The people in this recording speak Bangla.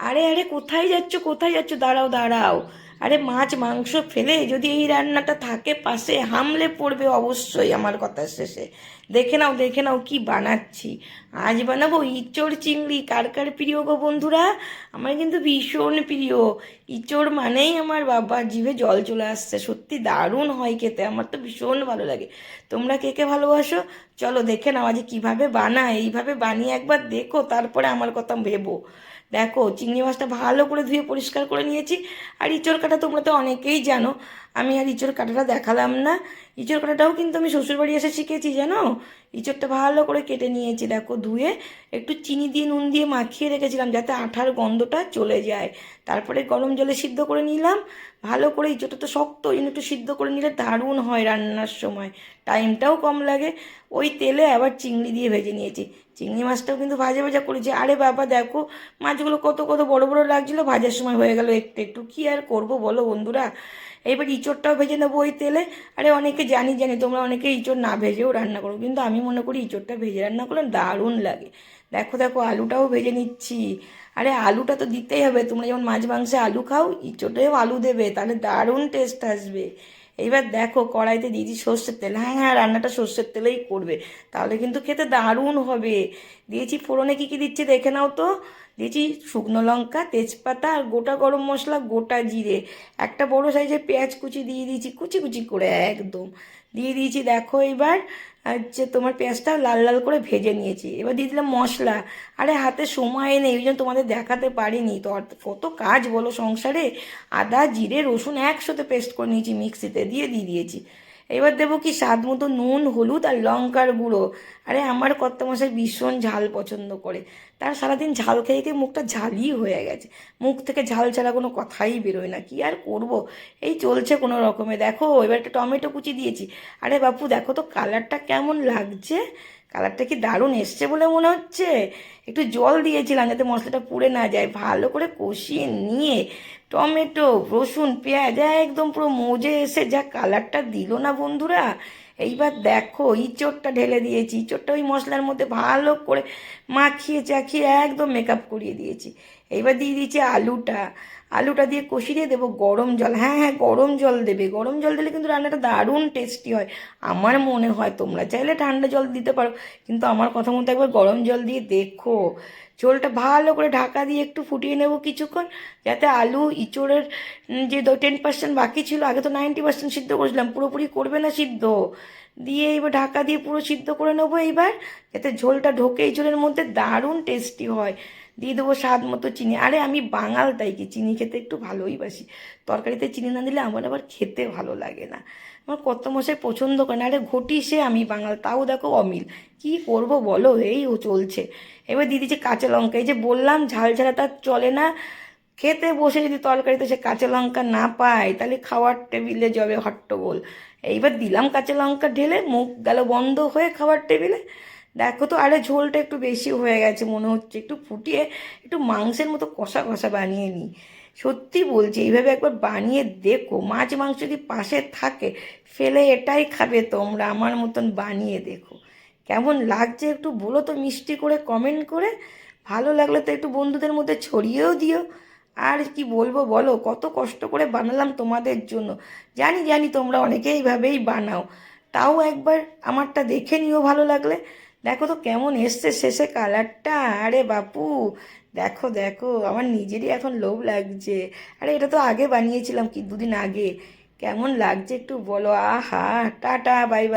আরে আরে, কোথায় যাচ্ছ? কোথায় যাচ্ছ? দাঁড়াও দাঁড়াও। আরে, মাছ, মাংস ফেলে যদি এই রান্নাটা থাকে পাশে, হামলে পড়বে অবশ্যই আমার কথা শেষে। দেখে নাও দেখে নাও কি বানাচ্ছি। আজ বানাবো ইচড় চিংড়ি। কার কার প্রিয় গো বন্ধুরা? আমার কিন্তু ভীষণ প্রিয়। ইচড় মানেই আমার বাবার জিভে জল চলে আসছে। সত্যি দারুণ হয় খেতে, আমার তো ভীষণ ভালো লাগে। তোমরা কে কে ভালোবাসো? চলো দেখে নাও আজ কীভাবে বানায়। এইভাবে বানিয়ে একবার দেখো, তারপরে আমার কথা ভেবো। দেখো, চিংড়ি মাছটা ভালো করে ধুয়ে পরিষ্কার করে নিয়েছি। আর ইঁচড় কাটা তোমরা তো অনেকেই জানো। আমি আর ইঁচড় কাটাটা দেখালাম না। ইঁচড় কাটাটাও কিন্তু আমি শ্বশুরবাড়ি এসে শিখেছি, জানো? ইঁচড়টা ভালো করে কেটে নিয়েছি, দেখো, ধুয়ে একটু চিনি দিয়ে, নুন দিয়ে মাখিয়ে রেখেছিলাম যাতে আঠার গন্ধটা চলে যায়। তারপরে গরম জলে সিদ্ধ করে নিলাম। ভালো করে ইঁচড়টা তো শক্ত ওই একটু সিদ্ধ করে নিলে দারুণ হয় রান্নার সময়। টাইমটাও কম লাগে। ওই তেলে আবার চিংড়ি দিয়ে ভেজে নিয়েছি। চিংড়ি মাছটাও কিন্তু ভাজা ভাজা করেছি। আরে বাবা, দেখো মাছগুলো কত কত বড় বড় লাগছিল, ভাজার সময় হয়ে গেল একটু একটু। কী আর করব বলো বন্ধুরা? এবার ইঁচড়টাও ভেজে নেব ওই তেলে। আরে অনেকে জানি জানি, তোমরা অনেকে ইঁচড় না ভেজেও রান্না করো, কিন্তু আমি মনে করি ইঁচড়টা ভেজে রান্না করলে দারুণ লাগে। দেখো দেখো, আলুটাও ভেজে নিচ্ছি। আরে আলুটা তো দিতেই হবে, তোমরা যেমন মাছ মাংসে আলু খাও ইঁচড়েও আলু দেবে, তাহলে দারুণ টেস্ট আসবে। এইবার দেখো কড়াইতে দিয়েছি সর্ষের তেল। হ্যাঁ হ্যাঁ রান্নাটা সর্ষের তেলেই করবে। তাহলে কিন্তু খেতে দারুণ হবে। দিয়েছি ফোড়নে কী কী দিচ্ছে দেখে নাও তো। দিয়েছি শুকনো লঙ্কা, তেজপাতা আর গোটা গরম মশলা, গোটা জিরে। একটা বড় সাইজের পেঁয়াজ কুচি দিয়ে দিয়েছি, কুচি কুচি করে একদম। দিয়ে দিয়েছি, দেখো এবার, হচ্ছে তোমার পেঁয়াজটা লাল লাল করে ভেজে নিয়েছি। এবার দিয়ে দিলাম মশলা। আরে হাতে সময় নেই, ওই জন্য তোমাদের দেখাতে পারিনি। তো কত কাজ বলো সংসারে। আদা, জিরে, রসুন একসাথে পেস্ট করে নিয়েছি মিক্সিতে দিয়ে দিয়ে দিয়েছি। এবার দেবো কি স্বাদ মতো নুন, হলুদ আর লঙ্কার গুঁড়ো। আরে আমার কর্তা মশাই ভীষণ ঝাল পছন্দ করে। তার সারাদিন ঝাল খেয়ে খেয়ে মুখটা ঝালই হয়ে গেছে। মুখ থেকে ঝাল ছাড়া কোনো কথাই বেরোয় না। কি আর করব? এই চলছে কোনো রকমে। দেখো, এবার একটা টমেটো কুচি দিয়েছি। আরে বাপু, দেখো তো কালারটা কেমন লাগছে। কালারটা কি দারুণ এসছে বলে মনে হচ্ছে? একটু জল দিয়েছিলাম যাতে মশলাটা পুড়ে না যায়। ভালো করে কষিয়ে নিয়ে টমেটো, রসুন, পেঁয়াজ, একদম পুরো মজে এসে যা কালারটা দিল না বন্ধুরা। এইবার দেখো, ইঁচড়টা ঢেলে দিয়েছি। ইঁচড়টা ওই মশলার মধ্যে ভালো করে মাখিয়ে চাখিয়ে একদম মেকআপ করিয়ে দিয়েছি। এইবার দিয়ে দিয়েছি আলুটা। আলুটা দিয়ে কষিয়ে দেবো গরম জল। হ্যাঁ হ্যাঁ গরম জল দেবে। গরম জল দিলে কিন্তু রান্নাটা দারুণ টেস্টি হয়। আমার মনে হয় তোমরা চাইলে ঠান্ডা জল দিতে পারো, কিন্তু আমার কথা মতো একবার গরম জল দিয়ে দেখো। ঝোলটা ভালো করে ঢাকা দিয়ে একটু ফুটিয়ে নেব কিছুক্ষণ, যাতে আলু, ইঁচড়ের যে টেন পার্সেন্ট বাকি ছিল, আগে তো নাইনটি পার্সেন্ট সিদ্ধ করেছিলাম, পুরোপুরি করবে না সিদ্ধ? দিয়ে এবার ঢাকা দিয়ে পুরো সিদ্ধ করে নেব এইবার যাতে ঝোলটা ঢোকে, ঝোলের মধ্যে দারুণ টেস্টি হয়। দিয়ে দেবো স্বাদ মতো চিনি। আরে আমি বাঙাল তাই কি? চিনি খেতে একটু ভালোই বাসি। তরকারিতে চিনি না দিলে আমার আবার খেতে ভালো লাগে না। আমার কত মশাই পছন্দ করে না। আরে ঘটি সে আমি বাঙাল, তাও দেখো অমিল। কি করব বলো? এই ও চলছে। এবার দিদি যে কাঁচা লঙ্কা, এই যে বললাম ঝাল ছাড়া তার চলে না। খেতে বসে যদি তরকারিতে সে কাঁচা লঙ্কা না পায়, তাহলে খাওয়ার টেবিলে যাবে হট্টগোল। এইবার দিলাম কাঁচা লঙ্কা ঢেলে, মুখ গেল বন্ধ হয়ে খাওয়ার টেবিলে। দেখো তো, আরে ঝোলটা একটু বেশি হয়ে গেছে মনে হচ্ছে। একটু ফুটিয়ে, একটু মাংসের মতো কষা কষা বানিয়ে নিই সত্যি বলছি, এইভাবে একবার বানিয়ে দেখো। মাছ মাংস যদি পাশে থাকে, ফেলে এটাই খাবে তোমরা, আমার মতন বানিয়ে দেখো। কেমন লাগছে একটু বলো তো, মিষ্টি করে কমেন্ট করে। ভালো লাগলে তো একটু বন্ধুদের মধ্যে ছড়িয়েও দিও। আর কি বলব বলো, কত কষ্ট করে বানালাম তোমাদের জন্য। জানি জানি তোমরা অনেকেই এইভাবেই বানাও। তাও একবার আমারটা দেখে নিও ভালো লাগলে। দেখো তো কেমন এসছে শেষে কালারটা। আরে বাপু, দেখো দেখো, আমার নিজেরই এখন লোভ লাগছে। আরে এটা তো আগে বানিয়েছিলাম কি দুদিন আগে। কেমন লাগছে একটু বলো। আহা, টাটা, বাই বাই।